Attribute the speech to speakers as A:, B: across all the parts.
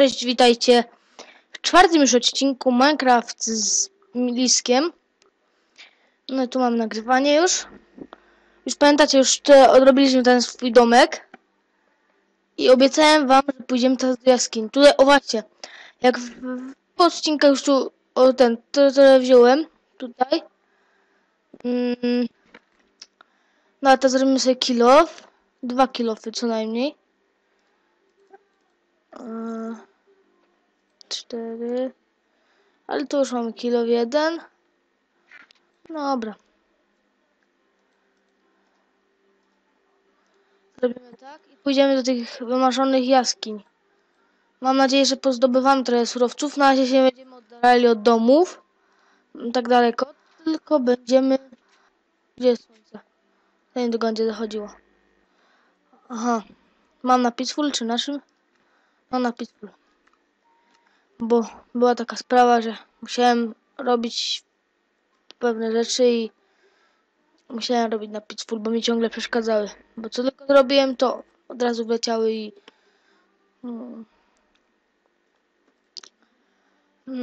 A: Cześć, witajcie w czwartym już odcinku Minecraft z Liskiem. No i tu mam nagrywanie już. Już pamiętacie, już te, odrobiliśmy ten swój domek. I obiecałem wam, że pójdziemy teraz do jaskiń. Tutaj, o właśnie, jak w, w odcinka już tu, o ten, to, to wziąłem, tutaj. Mm. No a teraz zrobimy sobie kilof. Dwa kilofy co najmniej. Eee, Cztery. Ale tu już mamy kilo jeden. Dobra. Zrobimy tak i pójdziemy do tych wymarzonych jaskiń. Mam nadzieję, że pozdobywamy trochę surowców. Na razie się będziemy oddalali od domów. Tak daleko. Tylko będziemy... Gdzie jest słońce? To nie do będzie zachodziło. Aha. Mam na Peaceful czy naszym? Mam na Peaceful. Bo była taka sprawa, że musiałem robić pewne rzeczy i musiałem robić na Peaceful, bo mi ciągle przeszkadzały. Bo co tylko zrobiłem, to od razu wleciały i... Hmm,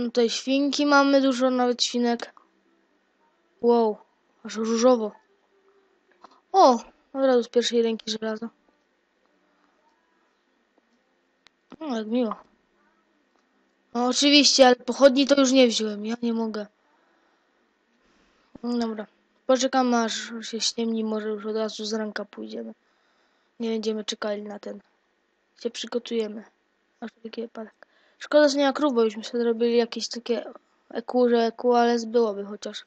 A: Tutaj świnki mamy dużo, nawet świnek. Wow, aż różowo. O, od razu z pierwszej ręki żelazo. No, jak miło. No oczywiście, ale pochodni to już nie wziąłem. Ja nie mogę. No Dobra. Poczekamy aż się ściemni, może już od razu z ranka pójdziemy. Nie będziemy czekali na ten. Się przygotujemy. Aż taki wypadek. Szkoda, że nie ma krów, bo byśmy sobie zrobili jakieś takie eku, że eku, ale byłoby chociaż.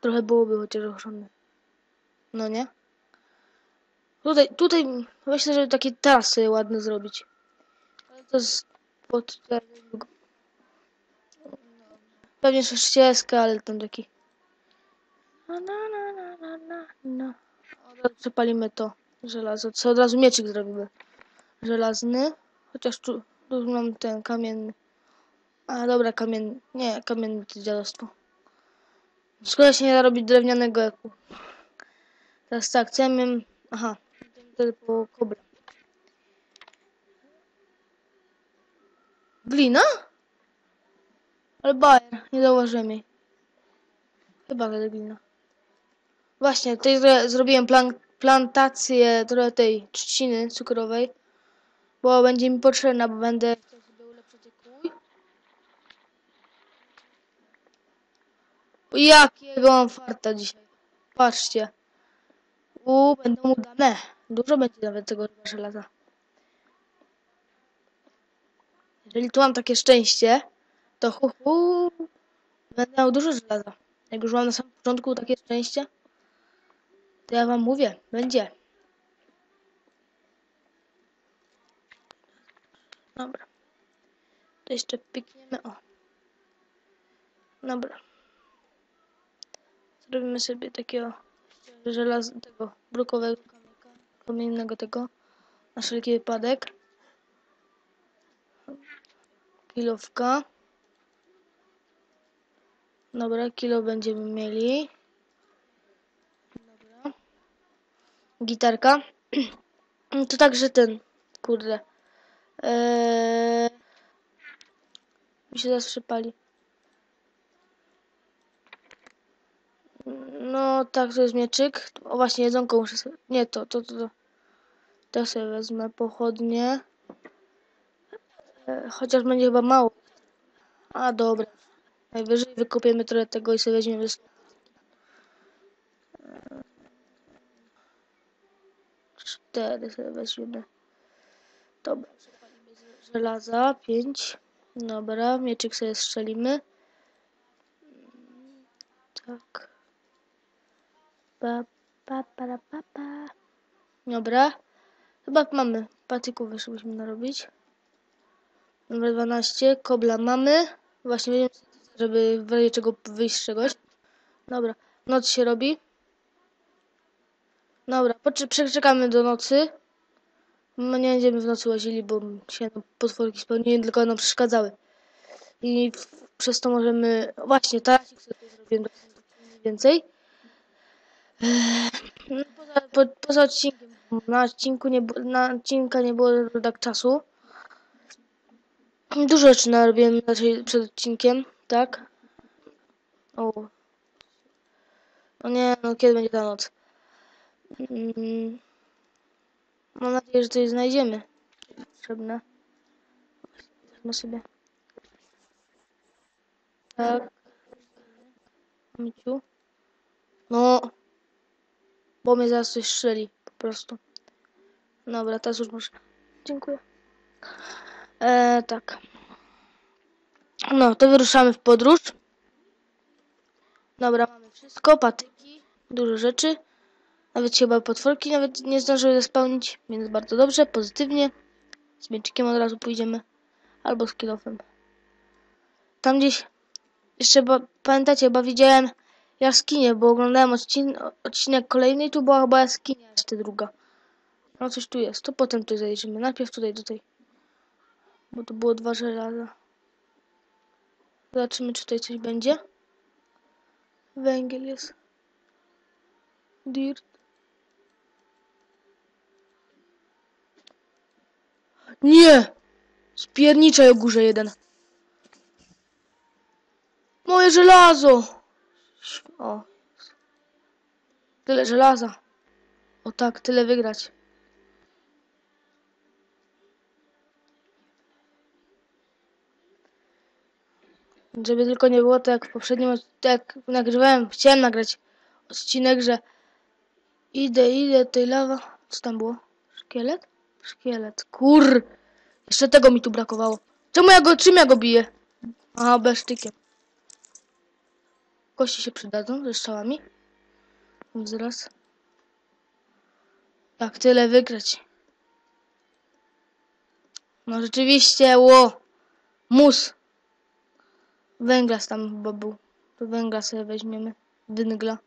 A: Trochę byłoby chociaż ochrony. No nie? Tutaj, tutaj myślę, żeby takie trasy ładne zrobić. Ale to jest pod... Pewnie sześcieska, ale tam taki... Na, na, na, na, na, na, na. Od razu przepalimy to żelazo. Co od razu mieczyk zrobimy. Żelazny. Chociaż tu, tu mam ten kamienny. A dobra, kamienny. Nie, kamienny to dziadostwo. Szkoda się nie da robić drewnianego eku. Teraz tak, co ja miałem... Aha, wtedy po koble. Glina? Ale bajer, nie zauważyłem jej. Chyba to glina. Właśnie, tutaj zro zrobiłem plan plantację trochę tej trzciny cukrowej. Bo będzie mi potrzebna, bo będę chciał sobie ulepszyć. Jakiego mam farta dzisiaj. Patrzcie. U, będą udane. Dużo będzie nawet tego żelaza. Jeżeli tu mam takie szczęście, to hu, hu będę miał dużo żelaza. Jak już mam na samym początku takie szczęście, to ja wam mówię, będzie. Dobra. To jeszcze pikniemy, o. Dobra. Zrobimy sobie takiego żelaznego, brukowego kamyka, kamiennego tego, na wszelki wypadek. Kilówka. Dobra, kilo będziemy mieli. Dobra. Gitarka. To także ten, kurde. Eee... Mi się zaraz przypali. No, tak, to jest mieczyk. O, właśnie, jedzonko muszę sobie... Nie, to, to, to, to. To sobie wezmę pochodnie. E, chociaż będzie chyba mało. A, dobra. Najwyżej wykopiemy trochę tego i sobie weźmiemy... Cztery sobie weźmiemy. Dobra, żelaza. Pięć. Dobra, mieczyk sobie strzelimy. Tak. Pa, pa, pa, pa, pa. Dobra. Chyba mamy. Patyków wyszliśmy narobić. Numer 12. Kobla mamy. Właśnie będziemy żeby w razie czego wyjść z czegoś. Dobra. Noc się robi. Dobra. Przeczekamy do nocy. My nie będziemy w nocy łazili, bo się potworki spełniły, tylko nam przeszkadzały. I przez to możemy... Właśnie, tarasik sobie więcej. No, poza, po, poza odcinkiem, na odcinku nie, na odcinka nie było tak czasu. Dużo rzeczy narobiłem przed odcinkiem, tak? O. No nie, no kiedy będzie ta noc? Mm. Mam nadzieję, że coś znajdziemy. Potrzebne. Weźmy sobie. Tak. Miciu. No. Bo mnie zaraz coś strzeli. Po prostu. Dobra, teraz już może. Dziękuję. E, tak. No, to wyruszamy w podróż. Dobra, mamy wszystko, patyki, dużo rzeczy. Nawet chyba potworki nawet nie zdążyły zespełnić, więc bardzo dobrze, pozytywnie. Z mieczykiem od razu pójdziemy. Albo z kilofem. Tam gdzieś, jeszcze ba, pamiętacie, chyba widziałem jaskinię, bo oglądałem odcin odcinek kolejny i tu była chyba jaskinia jeszcze druga. No coś tu jest, to potem tu zajrzymy. Najpierw tutaj do tej. Bo tu było dwa żelaza. Zobaczymy, czy tutaj coś będzie. Węgiel jest. Dirt. Nie! Spierniczaj o górze jeden. Moje żelazo! O. Tyle żelaza. O tak, tyle wygrać. Żeby tylko nie było tak w poprzednim jak nagrywałem, chciałem nagrać odcinek, że idę, idę, tej lawa. Co tam było? Szkielet? Szkielet. Kur! Jeszcze tego mi tu brakowało. Czemu ja go, czym ja go biję? Aha, besztykiem. Kości się przydadzą ze strzałami. Zaraz. Tak, tyle wygrać. No rzeczywiście, ło! Mus! Węglas tam chyba był. To węgla sobie weźmiemy. Węgla.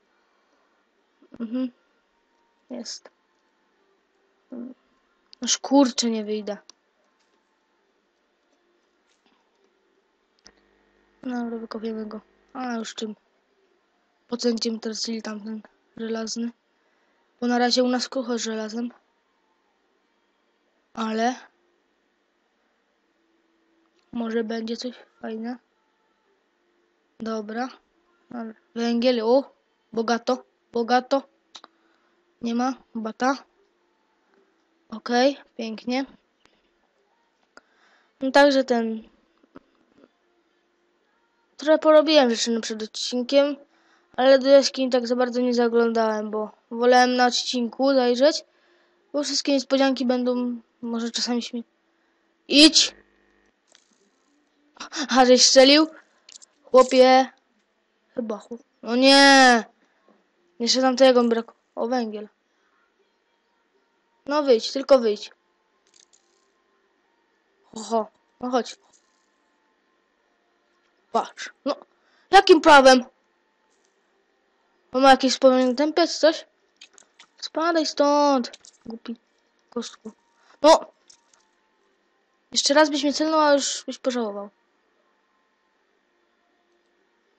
A: Mhm. Jest. Noż kurczę nie wyjdę. No, dobra, wykopiemy go. A, już czym. Procenciem tracili tamten żelazny. Bo na razie u nas krucho z żelazem. Ale... Może będzie coś fajne. Dobra. Węgiel, o! Bogato, bogato. Nie ma, bata. Okej, okay, pięknie. No także ten... Trochę porobiłem rzeczy przed odcinkiem, ale do jaskini tak za bardzo nie zaglądałem, bo wolałem na odcinku zajrzeć, bo wszystkie niespodzianki będą może czasami śmie... Idź! A, żeś strzelił? Chłopie! Chyba chłop... No nie! Jeszcze tam tego brak... O, węgiel. No wyjdź, tylko wyjdź. Oho, no chodź. Patrz. No, jakim prawem? On ma jakieś wspomnienie tempiec, coś? Spadaj stąd, głupi kostku. No! Jeszcze raz byś mnie celnął, a już byś pożałował.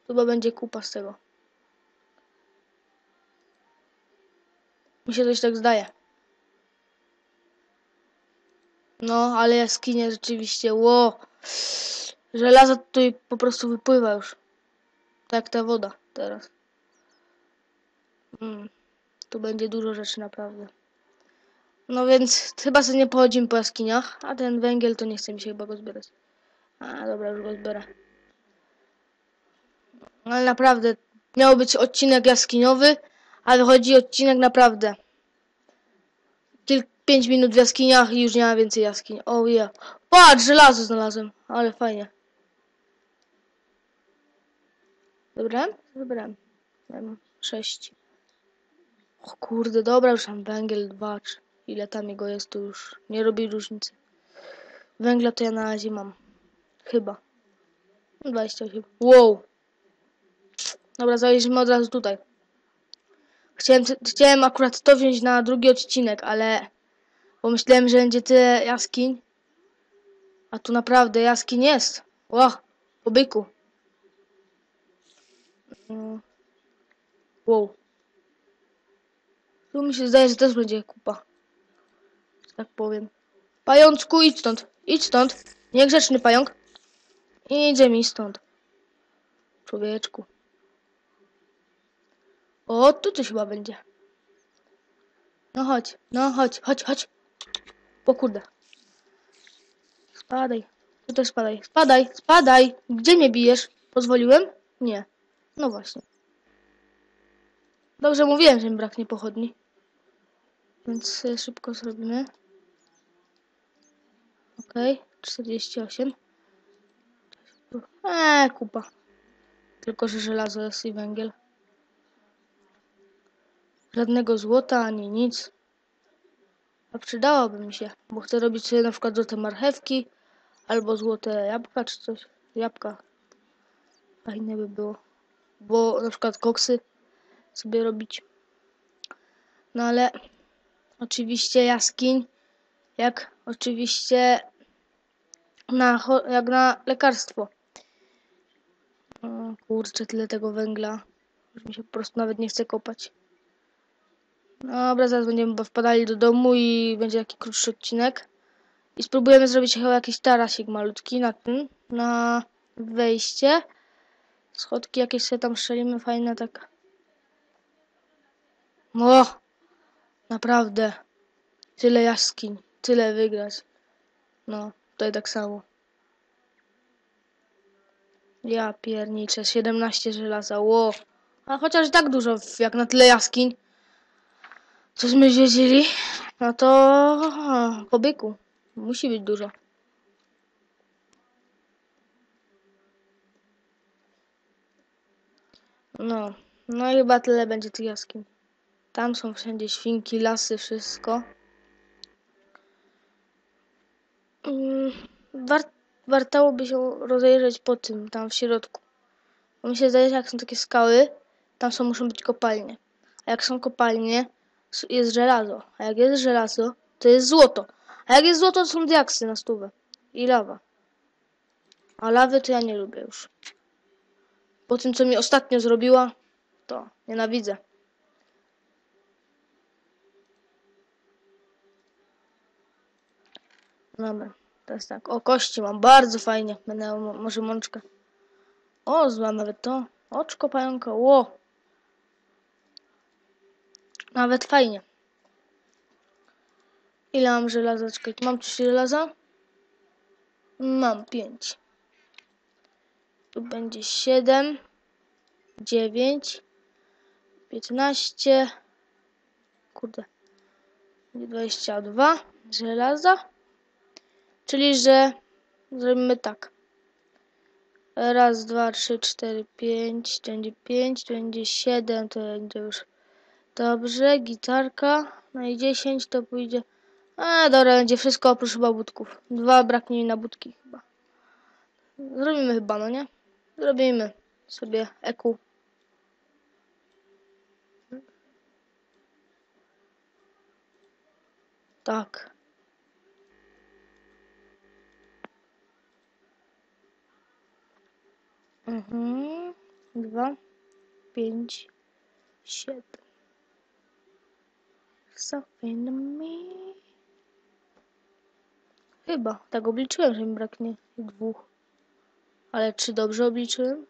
A: Chyba będzie kupa z tego. Mi się coś tak zdaje. No, ale jaskinie rzeczywiście, ło. Żelaza tutaj po prostu wypływa już. Tak ta woda teraz. Mm, tu będzie dużo rzeczy naprawdę. No więc chyba sobie nie pochodzimy po jaskiniach, a ten węgiel to nie chce mi się chyba go zbierać. A dobra, już go zbiorę. Ale naprawdę, miał być odcinek jaskiniowy, a wychodzi odcinek naprawdę. Tylko 5 minut w jaskiniach i już nie ma więcej jaskiń. Oh, yeah. Patrz, żelazo znalazłem, ale fajnie. Dobrałem? Dobrałem. Mam 6. O kurde, dobra, już mam węgiel 2, czy ile tam jego jest, to już nie robi różnicy. Węgla to ja na razie mam. Chyba. 28. Wow. Dobra, zajrzymy od razu tutaj. Chciałem, chciałem akurat to wziąć na drugi odcinek, ale pomyślałem, że będzie tyle jaskiń. A tu naprawdę jaskiń jest. Ło, po byku. Mm. Wow. Tu mi się zdaje, że też będzie kupa. Tak powiem. Pajączku, idź stąd. Idź stąd. Niegrzeczny pająk. Idzie mi stąd. Człowieczku. O, tu coś chyba będzie. No chodź, no chodź, chodź, chodź. O kurde. Spadaj. Tutaj spadaj. Spadaj, spadaj. Gdzie mnie bijesz? Pozwoliłem? Nie. No właśnie. Dobrze mówiłem, że mi braknie pochodni. Więc szybko zrobimy. Okej, okay. 48. Eee, kupa. Tylko, że żelazo jest i węgiel. Żadnego złota, ani nic. A przydałoby mi się, bo chcę robić sobie na przykład złote marchewki, albo złote jabłka, czy coś. Jabłka. Fajne by było. Bo na przykład koksy sobie robić. No ale oczywiście jaskiń, jak oczywiście na, jak na lekarstwo. O, kurczę, tyle tego węgla, że mi się po prostu nawet nie chce kopać. Dobra, zaraz będziemy wpadali do domu i będzie taki krótszy odcinek. I spróbujemy zrobić chyba jakiś tarasik malutki na tym, na wejście. Schodki jakieś sobie tam strzelimy, fajne tak. O! Naprawdę. Tyle jaskiń, tyle wygrać. No, tutaj tak samo. Ja pierniczę, 17 żelaza, ło. A chociaż tak dużo, jak na tyle jaskiń. Cośmy wiedzieli, no to po. Musi być dużo. No, no i chyba tyle będzie tych jaskiń. Tam są wszędzie świnki, lasy, wszystko. Mm, war, wartałoby się rozejrzeć po tym, tam w środku. Bo mi się zdaje, że jak są takie skały, tam są, muszą być kopalnie. A jak są kopalnie, jest żelazo. A jak jest żelazo, to jest złoto. A jak jest złoto, to są diaksy na stówę. I lawa. A lawy to ja nie lubię już. Po tym, co mi ostatnio zrobiła, to nienawidzę. Dobra, teraz tak. O, kości mam bardzo fajnie. Będę może mączkę. O, zła nawet to. Oczko pająka, ło. Nawet fajnie. Ile mam żelaza? Czekaj, mam coś żelaza? Mam 5. Tu będzie 7, 9, 15, kurde, 22 żelaza. Czyli, że zrobimy tak. Raz, dwa, trzy, cztery, pięć, to będzie pięć, to będzie siedem, to będzie już dobrze. Gitarka, no i dziesięć to pójdzie a dobra, będzie wszystko oprócz chyba budków. Dwa braknie mi na budki chyba. Zrobimy chyba, no nie? Zrobimy sobie eku. Tak. Mhm. Dwa, pięć, siedem. So in. Chyba. Tak obliczyłem, że mi braknie dwóch. Ale czy dobrze obliczyłem?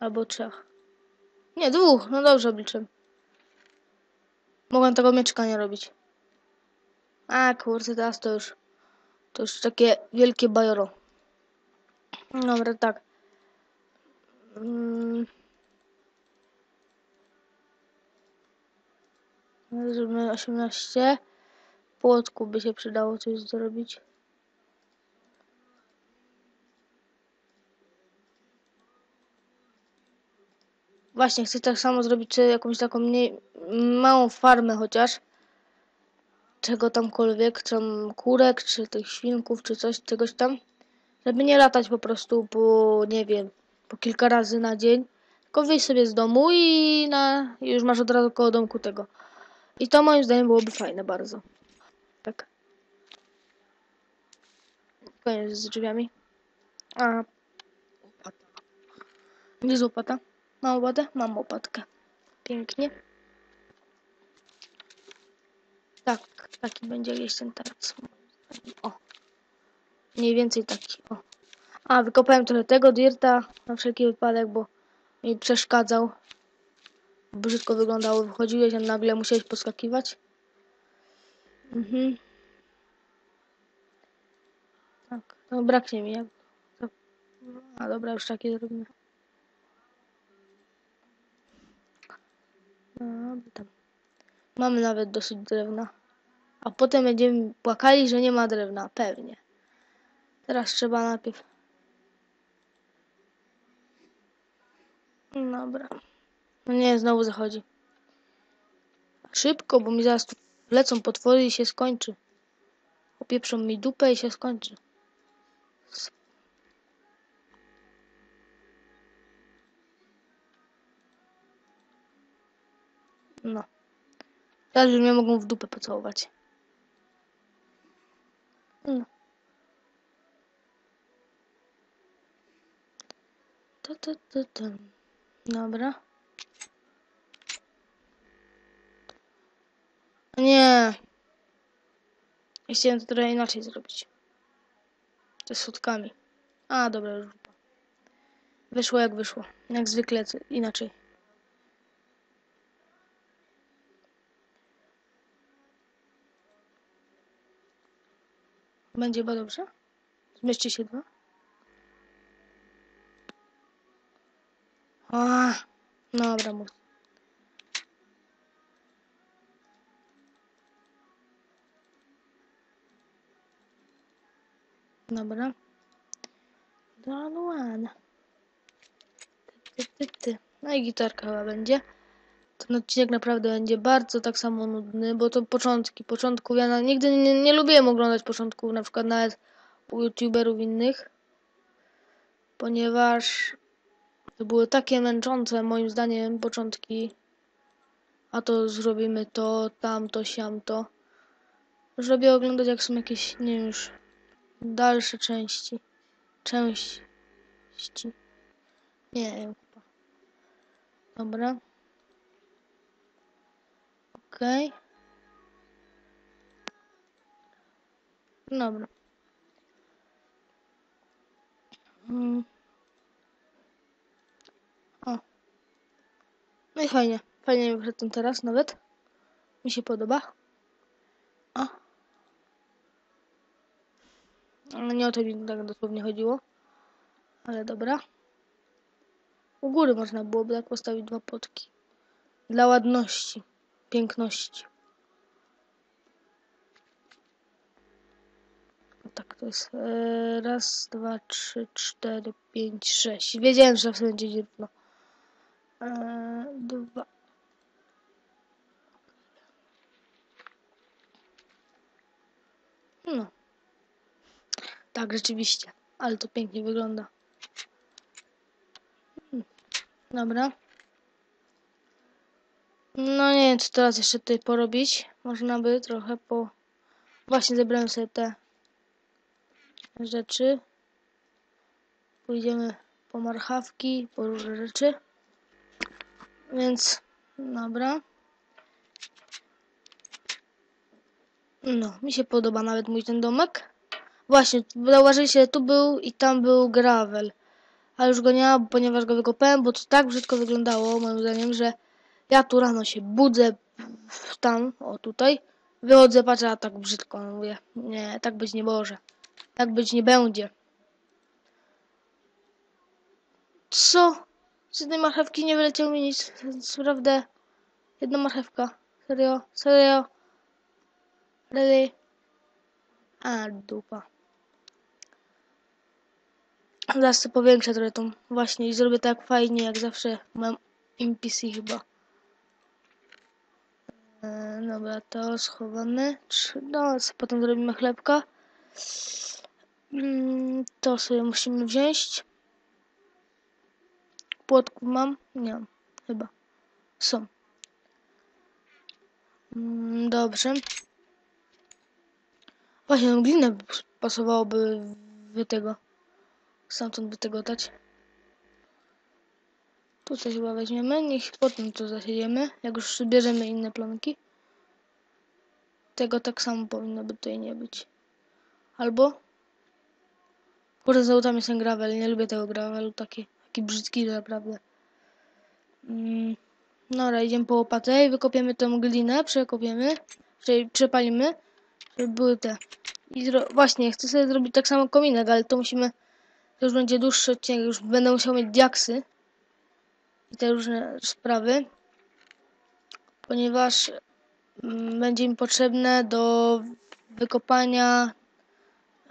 A: Albo trzech. Nie, dwóch. No dobrze obliczyłem. Mogłem tego mieczka nie robić. A kurczę, teraz to już... To już takie wielkie bajoro. Dobra, tak. Mm. Zrobimy 18. Płotku by się przydało coś zrobić. Właśnie, chcę tak samo zrobić, czy jakąś taką mniej, małą farmę chociaż. Czego tamkolwiek, czy tam kurek, czy tych świnków, czy coś, czegoś tam. Żeby nie latać po prostu po, nie wiem, po kilka razy na dzień. Tylko wyjść sobie z domu i na, już masz od razu koło domku tego. I to moim zdaniem byłoby fajne bardzo. Tak. Koniec z drzwiami. A. Łopata. Nie jest łopata? Mam łopatę? Mam łopatkę. Pięknie. tak, taki będzie gdzieś ten teraz. O. Mniej więcej taki, o. A, wykopałem trochę tego dirta na wszelki wypadek, bo mi przeszkadzał. Brzydko wyglądało, wychodziłeś, a nagle musiałeś poskakiwać. Mhm. Tak, no braknie mi. Jak... to- A dobra, już takie zrobimy. No, tam. Mamy nawet dosyć drewna. A potem będziemy płakali, że nie ma drewna. Pewnie. Teraz trzeba najpierw. Dobra. No nie, znowu zachodzi. Szybko, bo mi zaraz tu lecą potwory i się skończy. Opieprzą mi dupę i się skończy. No. Teraz już mnie mogą w dupę pocałować. No. Ta, ta, ta, ta. Dobra. Nie. Ja Chciałem to trochę inaczej zrobić. Ze sutkami. A, dobra, już. Wyszło jak wyszło. Jak zwykle inaczej. Będzie chyba dobrze? Zmieści się dwa? A, dobra, mów. Dobra. Don one. Ty, ty, ty. No i gitarka chyba będzie. Ten odcinek naprawdę będzie bardzo tak samo nudny, bo to początki. Początków ja na, nigdy nie, nie lubiłem oglądać początków, na przykład nawet u youtuberów innych, ponieważ to były takie męczące moim zdaniem początki. A to zrobimy to, tamto, siamto. Już lubię oglądać jak są jakieś, nie już, dalsze części. Części. Nie wiem chyba. Dobra. Okej. Dobra. Mm. O. No i fajnie. Fajnie mi ten teraz nawet. Mi się podoba. O. Ale nie o to mi tak dosłownie chodziło. Ale dobra. U góry można byłoby tak postawić dwa potki. Dla ładności. Piękności. No tak, to jest e, raz, dwa, trzy, cztery, pięć, sześć. Wiedziałem, że zawsze będzie dziwno. E, Tak, rzeczywiście. Ale to pięknie wygląda. Hmm. Dobra. No nie wiem, co teraz jeszcze tutaj porobić. Można by trochę po... Właśnie zebrałem sobie te rzeczy. Pójdziemy po marchawki, po różne rzeczy. Więc, dobra. No, mi się podoba nawet mój ten domek. Właśnie, zauważyliście, tu był i tam był gravel. Ale już go nie ma, ponieważ go wykopałem, bo to tak brzydko wyglądało, moim zdaniem, że ja tu rano się budzę tam, o tutaj, wychodzę, patrzę, a tak brzydko, no mówię, nie, tak być nie może. Tak być nie będzie. Co? Z tej marchewki nie wyleciał mi nic, naprawdę. Jedna marchewka. Serio? Serio? Really? A, dupa. Zaraz sobie powiększę trochę tą właśnie i zrobię tak fajnie jak zawsze mam NPC chyba. E, dobra, to schowamy. No, potem zrobimy chlebka. Mm, to sobie musimy wziąć. Płotków mam? Nie mam, chyba. Są. Mm, dobrze. Właśnie, no, glinę pasowałoby w tego. Stamtąd by tego dać. Tutaj chyba weźmiemy. Niech potem to zasiejemy. Jak już bierzemy inne plonki. Tego tak samo powinno by tutaj nie być. Albo? Kurde, znowu tam jest ten gravel. Nie lubię tego gravelu. Taki, taki brzydki naprawdę. Mm. Dobra, idziemy po łopatę i wykopiemy tą glinę. Przekopiemy. Czyli przepalimy. Żeby były te. I właśnie, chcę sobie zrobić tak samo kominek, ale to musimy... To już będzie dłuższy odcinek. Już będę musiał mieć diaksy. I te różne sprawy. Ponieważ mm, będzie mi potrzebne do wykopania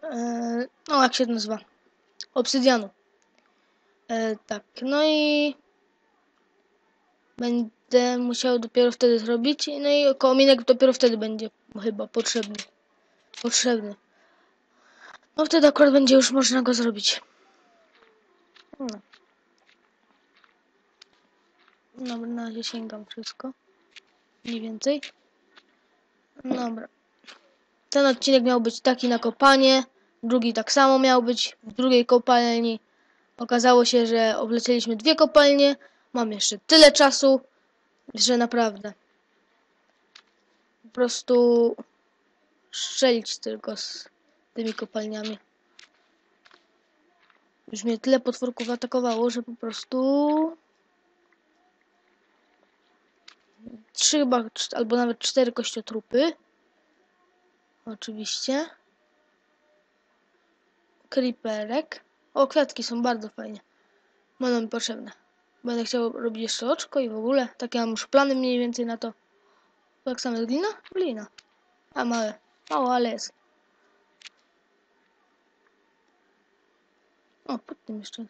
A: e, no jak się to nazywa obsydianu e, tak no i będę musiał dopiero wtedy zrobić no i kominek dopiero wtedy będzie chyba potrzebny potrzebny no wtedy akurat będzie już można go zrobić no. Dobra, na razie sięgam wszystko. Mniej więcej. Dobra. Ten odcinek miał być taki na kopanie. Drugi tak samo miał być w drugiej kopalni. Okazało się, że oblecieliśmy dwie kopalnie. Mam jeszcze tyle czasu, że naprawdę. Po prostu strzelić tylko z tymi kopalniami. Już mnie tyle potworków atakowało, że po prostu trzy chyba, albo nawet cztery kościotrupy. Oczywiście. Creeperek. O, kwiatki są bardzo fajnie. Będą mi potrzebne. Będę chciał robić jeszcze oczko i w ogóle. Takie mam już plany mniej więcej na to. Jak samo glina? Glina. A małe. Mało, ale jest. O, pod tym jeszcze.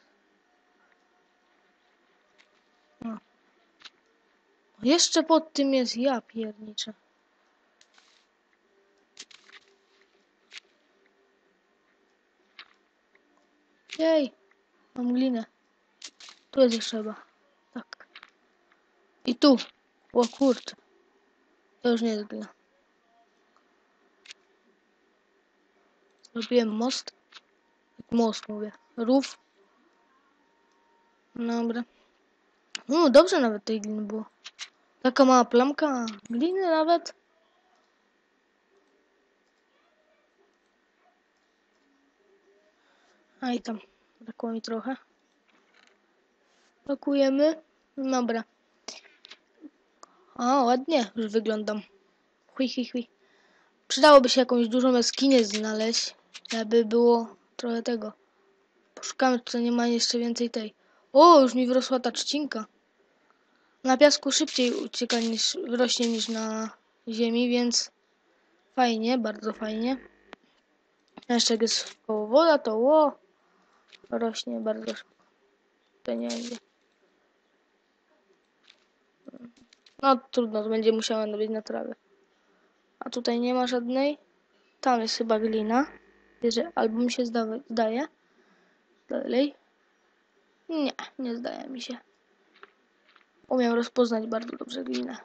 A: O. Jeszcze pod tym jest ja pierniczę. Jej, mam glinę. Tu jest jeszcze chyba. Tak. I tu. O kurczę. To już nie jest glina. Zrobiłem most. Most mówię. Rów. Dobra. No dobrze nawet tej gliny było. Taka mała plamka gliny nawet. A i tam brakło mi trochę. Pakujemy. Dobra. O, ładnie już wyglądam. Hui, hui, hui. Przydałoby się jakąś dużą jaskinię znaleźć, aby było trochę tego. Poszukamy, czy nie ma jeszcze więcej tej. O, już mi wyrosła ta trzcinka. Na piasku szybciej ucieka niż rośnie niż na ziemi, więc fajnie, bardzo fajnie. Jeszcze jak jest koło woda, to ło, rośnie bardzo szybko. To nie będzie. No trudno, to będzie musiała być na trawie. A tutaj nie ma żadnej. Tam jest chyba glina. Albo mi się zda, zdaje. Dalej. Nie, nie zdaje mi się. Umiem rozpoznać bardzo dobrze glinę.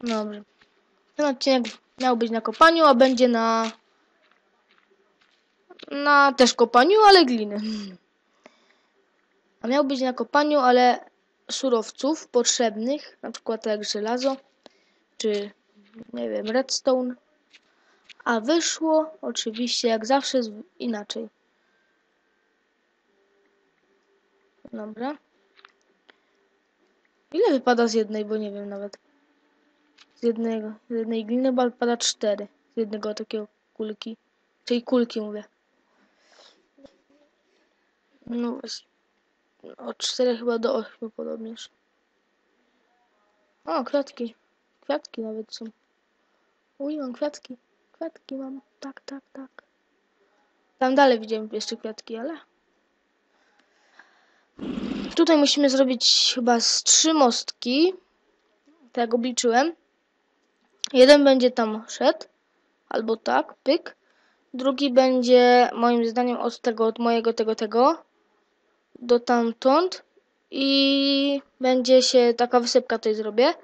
A: Dobrze. Ten odcinek miał być na kopaniu, a będzie na... Na też kopaniu, ale gliny. A miał być na kopaniu, ale surowców potrzebnych, na przykład jak żelazo, czy nie wiem, redstone. A wyszło oczywiście jak zawsze inaczej. Dobra. Ile wypada z jednej, bo nie wiem nawet. Z jednego, z jednej gliny wypada cztery. Z jednego takiego kulki. Czyli kulki mówię. No, od czterech chyba do ośmiu podobnież. O, kwiatki. Kwiatki nawet są. Uj, mam kwiatki. Kwiatki mam. Tak, tak, tak. Tam dalej widziałem jeszcze kwiatki, ale... Tutaj musimy zrobić chyba z trzy mostki. Tak obliczyłem. Jeden będzie tam szedł. Albo tak, pyk. Drugi będzie moim zdaniem od tego, od mojego tego, tego do tamtąd i będzie się taka wysypka tutaj zrobię,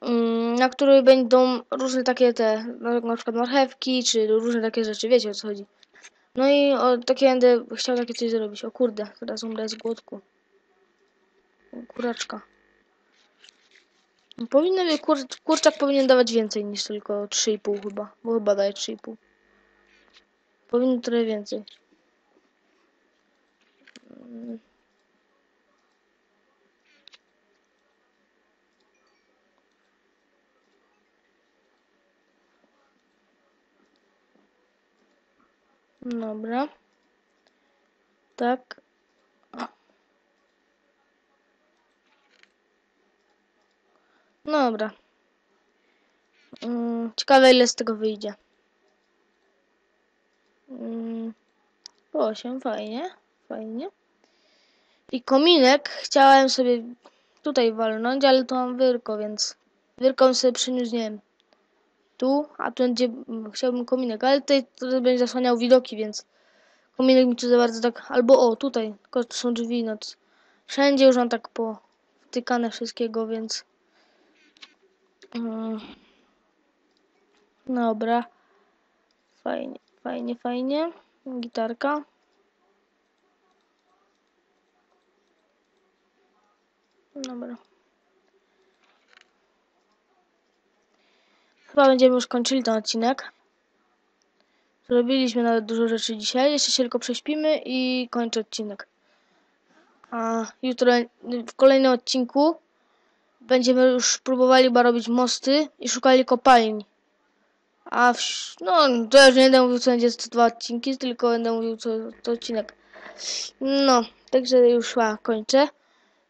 A: mm, na której będą różne takie te, na przykład marchewki, czy różne takie rzeczy, wiecie o co chodzi. No i o, takie będę chciał takie coś zrobić. O kurde, teraz umrę z głodku. O, kuraczka. Powinno by, kur, kurczak powinien dawać więcej niż tylko 3,5 chyba, bo chyba daje 3,5. Powinno trochę więcej. Dobra. Tak. Dobra. Mm, ciekawe ile z tego wyjdzie. Mm, 8, fajnie, fajnie. I kominek chciałem sobie tutaj walnąć, ale to mam wyrko, więc wyrką sobie przyniósł, nie wiem, tu, a tu będzie, mm, chciałbym kominek, ale tutaj to będzie zasłaniał widoki, więc kominek mi tu za bardzo tak, albo o, tutaj, tylko to są drzwi, no wszędzie już mam tak po wtykane wszystkiego, więc dobra, fajnie, fajnie, fajnie, gitarka. Dobra. Chyba będziemy już kończyli ten odcinek. Zrobiliśmy nawet dużo rzeczy dzisiaj. Jeszcze się tylko prześpimy i kończę odcinek. A jutro w kolejnym odcinku będziemy już próbowali chyba robić mosty i szukali kopalni. A w, no, to już nie będę mówił co będzie to dwa odcinki, tylko będę mówił co to odcinek. No, także już chyba kończę.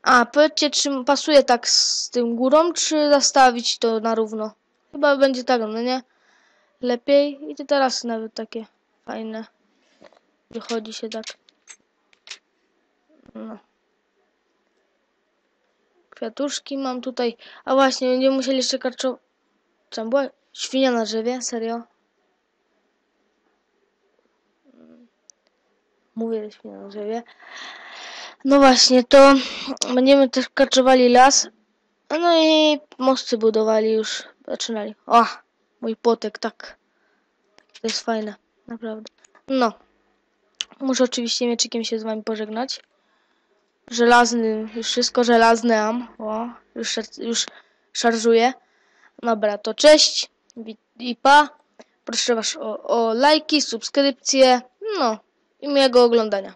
A: A, powiedzcie, czy pasuje tak z tym górą, czy zastawić to na równo? Chyba będzie tak, no nie? Lepiej. I te teraz nawet takie fajne. Wychodzi się tak. No. Kwiatuszki mam tutaj. A właśnie, będziemy musieli jeszcze karczować. Co była? Świnia na drzewie? Serio? Mówię, że świnia na drzewie. No właśnie, to będziemy też karczowali las. No i mosty budowali już. Zaczynali. O, mój płotek, tak. To jest fajne, naprawdę. No. Muszę oczywiście mieczykiem się z wami pożegnać. Żelazny, już wszystko żelazne mam. O, już, już szarżuję. Dobra, to cześć i pa. Proszę was o, o lajki, subskrypcje, no i miłego oglądania.